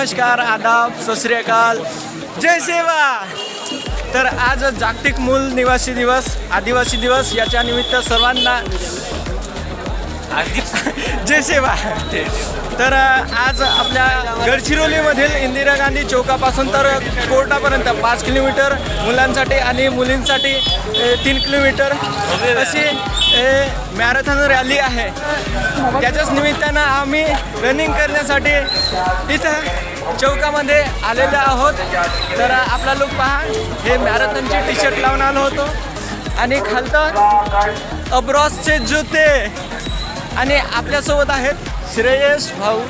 नमस्कार आदाब सत श्री अकाल जय सेवा! तर आज जागतिक मूल निवासी दिवस आदिवासी दिवस याच्या निमित्त सर्वांना जय सेवा! तर आज आपल्या गडचिरोलीमधील इंदिरा गांधी चौकापासून तर कोर्टापर्यंत पाच किलोमीटर मुलांसाठी आणि मुलींसाठी तीन किलोमीटर अशी मॅरेथॉन रॅली आहे. त्याच्याच निमित्तानं आम्ही रनिंग करण्यासाठी इथं चौकामध्ये आलेलो आहोत. तर आपला लोक पहा. हे मॅरेथॉनचे टी शर्ट लावून आलो होतो. आणि खालतं अब्रॉसचे जुते. आणि आपल्यासोबत आहेत श्रेयस भाऊ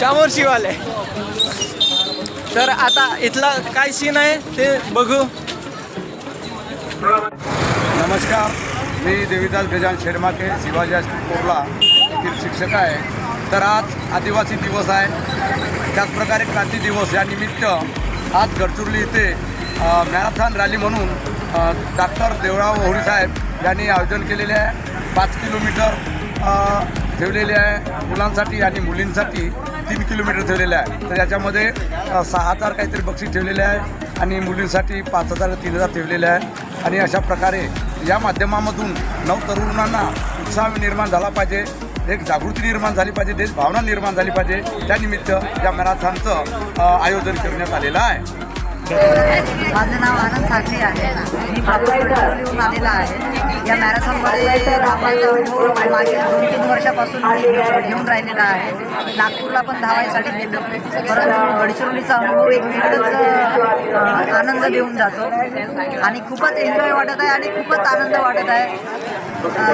चामोर्शीवाले. तर आता इथला काय सीन आहे ते बघू. नमस्कार. मी देवीदास गजान शेडमाके शिवाजी हायस्कूल कोरला येथील शिक्षक आहे. तर आज आदिवासी दिवस आहे. त्याचप्रकारे क्रांती दिवस या निमित्त आज गडचिरोली येथे मॅरेथॉन रॅली म्हणून डॉक्टर देवराव होळी साहेब यांनी आयोजन केलेले आहे. पाच किलोमीटर ठेवलेले आहे. मुलांसाठी आणि मुलींसाठी तीन किलोमीटर ठेवलेले आहे. तर याच्यामध्ये सहा हजार काहीतरी बक्षीस ठेवलेले आहे आणि मुलींसाठी पाच हजार तीन हजार ठेवलेले आहे. आणि अशा प्रकारे या माध्यमामधून नवतरुणांना उत्साह निर्माण झाला पाहिजे. एक जागृती निर्माण झाली पाहिजे देश भावना निर्माण झाली पाहिजे. त्यानिमित्त या मॅरेथॉनचं आयोजन करण्यात आलेलं आहे. माझं नाव आनंद साखरे आहे. मी गडचिरोलीहून आलेला आहे. या मॅरेथॉनमध्ये धावायचा अनुभव मागील दोन तीन वर्षापासून मी घेऊन राहिलेला आहे. नागपूरला पण धावायसाठी गेलो. परंतु गडचिरोलीचा अनुभव एक वेगळंच आनंद देऊन जातो. आणि खूपच एन्जॉय वाटत आहे आणि खूपच आनंद वाटत आहे.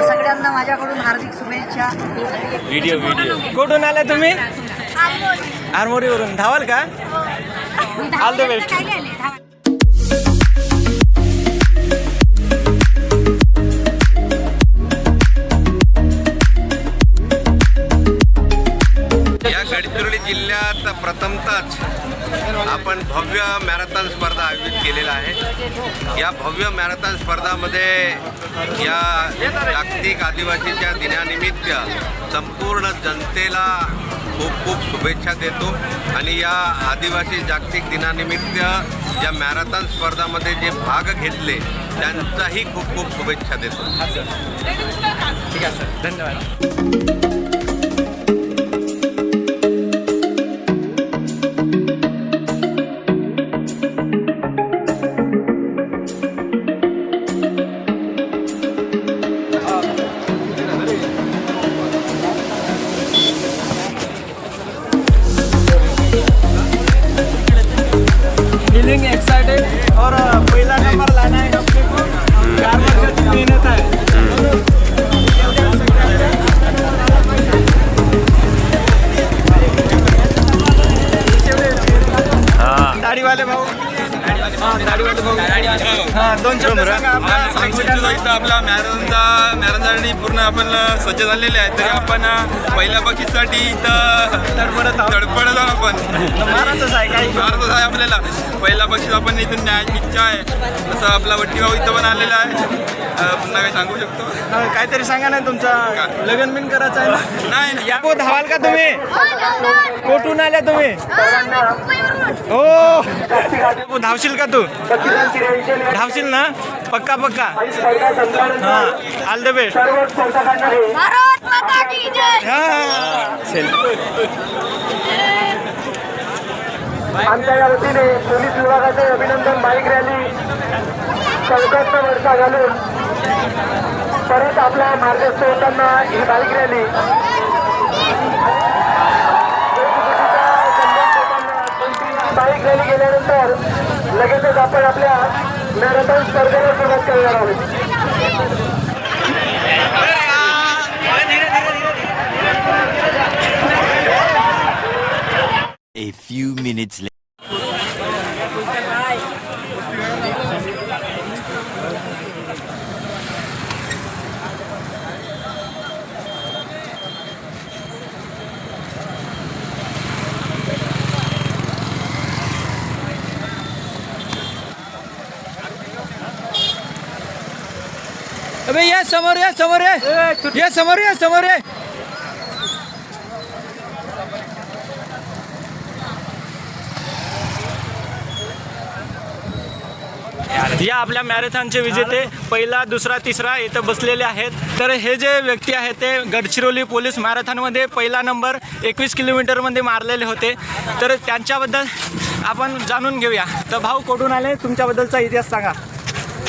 सगळ्यांना माझ्याकडून हार्दिक शुभेच्छा. कुठून आला तुम्ही? आरमोरीवरून. धावाल का? ऑल द बेस्ट या गडचिरोली जिल्ह्यात प्रथमतच आपण भव्य मॅरेथॉन स्पर्धा आयोजित केलेला आहे. या भव्य मॅरेथॉन स्पर्धामध्ये या जागतिक आदिवासीच्या दिनानिमित्त संपूर्ण जनतेला खूप खूप शुभेच्छा देतो. आणि या आदिवासी जागतिक दिनानिमित्त या मॅरेथॉन स्पर्धामध्ये जे भाग घेतले त्यांचाही खूप खूप शुभेच्छा देतो. ठीक आहे सर. धन्यवाद. भाऊ. आपला मॅरेथॉनचा मॅरेथॉनसाठी पूर्ण आपण सज्ज झालेले आहे तरी आपण पहिल्या बक्षीसाठी इथं तडफडत आहोत. आपण महाराजच आहे काही मारतच आहे आपल्याला पहिला बक्षीस आपण इथून न्यायची इच्छा आहे तसं आपला वट्टीभाऊ इथं पण आलेला आहे पुन्हा काही सांगू शकतो हा, काहीतरी सांगा ना तुमचा. लग्न बिन करायचं आहे नाही नाही. या धावाल का तुम्ही? कुठून आल्या तुम्ही? हो. धावशील का तू? धावशील ना? पक्का पक्का. हा ऑल द. बेस्ट भारत माता की जय. आमच्या या वतीने पोलीस विभागाचे अभिनंदन बाईक रॅली चौकात वर्षा घालून परत आपला मार्गस्थ होताना ही बाईक रॅली. बाईक रॅली गेल्यानंतर लगेचच आपण आपल्या मॅरेथॉन स्पर्धेला सुरुवात करणार आहोत A few minutes later. अबे या समोर या समोर या. ये समोर या समोर ये. या आपल्या मॅरेथॉनचे विजेते पहिला दुसरा तिसरा इथं बसलेले आहेत. तर हे जे व्यक्ती आहेत ते गडचिरोली पोलीस मॅरेथॉनमध्ये पहिला नंबर एकवीस किलोमीटरमध्ये मारलेले होते. तर त्यांच्याबद्दल आपण जाणून घेऊया. तर भाऊ कोठून आले? तुमच्याबद्दलचा इतिहास सांगा.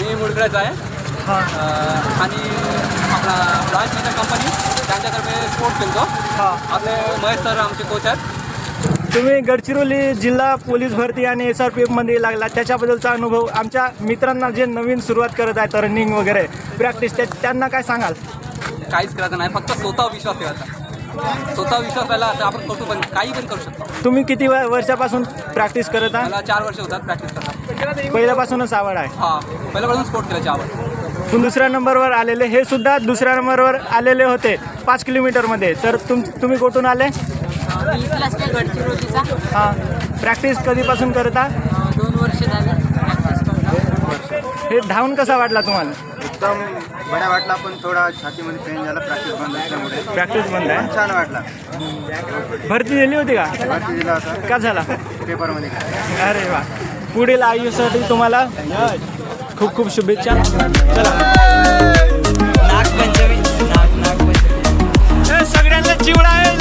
मी मुळगळाचा आहे. आणि आपला ब्रांच मीटर कंपनी त्यांच्यातर्फे स्पोर्ट खेळतो आपले महेश सर आमचे कोच आहेत. तुम्ही गडचिरोली जिल्हा पोलीस भरती आणि एस आर पी एफमध्ये लागला. त्याच्याबद्दलचा अनुभव आमच्या मित्रांना जे नवीन सुरुवात करत आहेत रनिंग वगैरे प्रॅक्टिस त्या त्यांना काय सांगाल? काहीच करायचं नाही फक्त स्वतः विश्वास ठेवायचा. स्वतः विश्वास राहिला तर आपण करतो पण काही पण करू शकतो. तुम्ही किती वर्षापासून प्रॅक्टिस करत आहात? चार वर्ष होतात प्रॅक्टिस करतात पहिल्यापासूनच आवड आहे. हां पहिल्यापासून स्पोर्ट करायची आवड. दुसऱ्या नंबरवर आलेले हे सुद्धा दुसऱ्या नंबरवर आलेले होते पाच किलोमीटरमध्ये. तर तुम तुम्ही कुठून आले? हां प्रॅक्टिस कधीपासून करता दोन वर्ष हे धावून कसा वाटला तुम्हाला? एकदम बऱ्या वाटला पण थोडा छातीमध्ये पेन झाला प्रॅक्टिस बंद असल्यामुळे. प्रॅक्टिस बंद आहे? छान वाटला. भरती दिली होती का? भरती दिला होता. का झाला? पेपरमध्ये अरे वा. पुढील आयुष्यासाठी तुम्हाला खूप खूप शुभेच्छा. चला नागपंचमी नाग नागपंचमी ए, सगळ्यांना चिवडा आहे.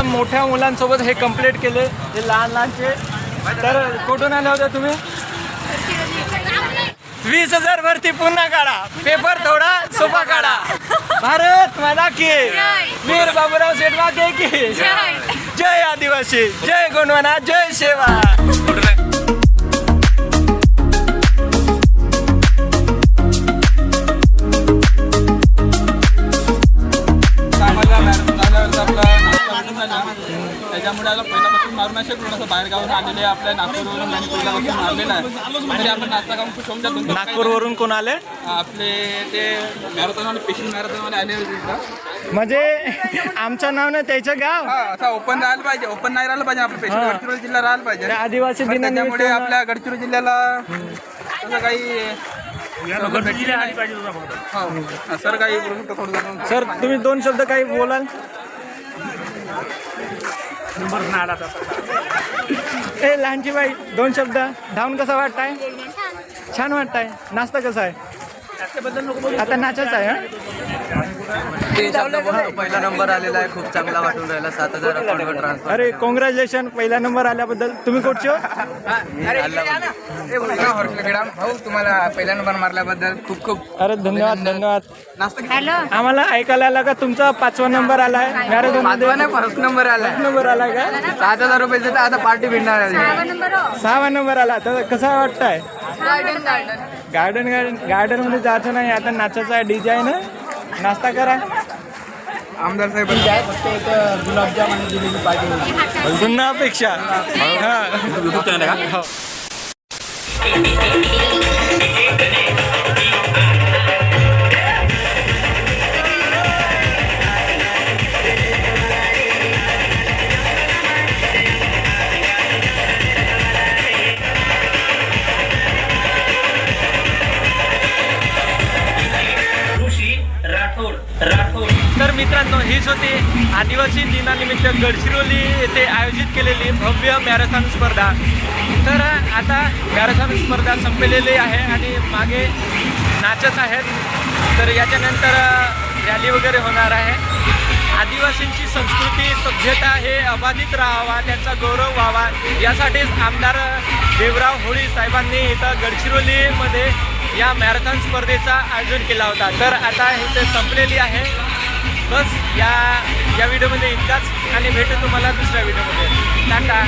आमच्या मोठ्या मुलांसोबत हे कंप्लीट केले हे लहान लहानचे. तर कुठून आले होते तुम्ही? वीस हजार वरती पुन्हा काढा. पेपर थोडा सोपा काढा. भारत माता की. वीर बाबूराव शेटवाके की. जय. आदिवासी. जय गुणवना. जय सेवा नाही असं आलेले आपल्या नागपूरवरून आणि पहिल्यापासून मारलेलं आहे. तरी आपण नाश्ता खाऊन खुश होऊन जातो. नागपूरवरून कोण आले? आपले ते मॅरेथॉनवाले पेशंट मॅरेथॉनवाले आले. म्हणजे आमचं नाव ना त्याचं गाव? हा असा ओपन राहायला पाहिजे. ओपन नाही राहिलं पाहिजे आपलं पेशंट. गडचिरोली जिल्हा राहायला पाहिजे. आदिवासी दिनानिमित्त आपल्या गडचिरोली जिल्ह्याला असं काही हो. सर काही सर तुम्ही दोन शब्द काही बोलाल? ए लहानची बाई दोन शब्द. धावून कसा वाटताय? छान. वाटताय. नाश्ता कसा आहे? आता नाचाच आहे हं? पहिला नंबर आलेला आहे खूप चांगला वाटून राहिला. सात हजार अकाउंटवर ट्रान्सफर अरे कॉंग्रॅच्युलेशन पहिला नंबर आल्याबद्दल. तुम्ही कुठचे हो? भाऊ तुम्हाला पहिला नंबर मारल्याबद्दल खूप खूप अरे धन्यवाद धन्यवाद. हॅलो. आम्हाला ऐकायला आला का? तुमचा पाचवा नंबर आलाय. मॅरेथॉनमध्ये फर्स्ट नंबर आला नंबर आलाय. का? सात हजार रुपये देतात आता पार्टी भेटणार सहावा नंबर आला. तर कसा वाटताय? गार्डन गार्डन गार्डन गार्डन गार्डनमध्ये जायचं नाही आता नाचायचं आहे. डीजे आहे ना? नाश्ता करा. आमदार साहेब फक्त एक गुलाबजाम आणि जिलेबी पाहिजे पुन्हा अपेक्षा हा. युट्यूब चॅनल आहे का? मित्रांनो हीच होती. आदिवासी दिनानिमित्त गडचिरोली येथे आयोजित केलेली भव्य मॅरेथॉन स्पर्धा. तर आता मॅरेथॉन स्पर्धा संपलेली आहे आणि मागे नाचत आहेत. तर याच्यानंतर रॅली वगैरे होणार आहे. आदिवासींची संस्कृती सभ्यता हे अबाधित राहावा त्यांचा गौरव व्हावा. यासाठीच आमदार देवराव होळी साहेबांनी इथं गडचिरोलीमध्ये या मॅरेथॉन स्पर्धेचा आयोजन केला होता. तर आता इथे संपलेली आहे. बस. या या व्हिडिओमध्ये इतकाच आणि भेटू तुम्हाला दुसऱ्या व्हिडिओमध्ये. टाटा.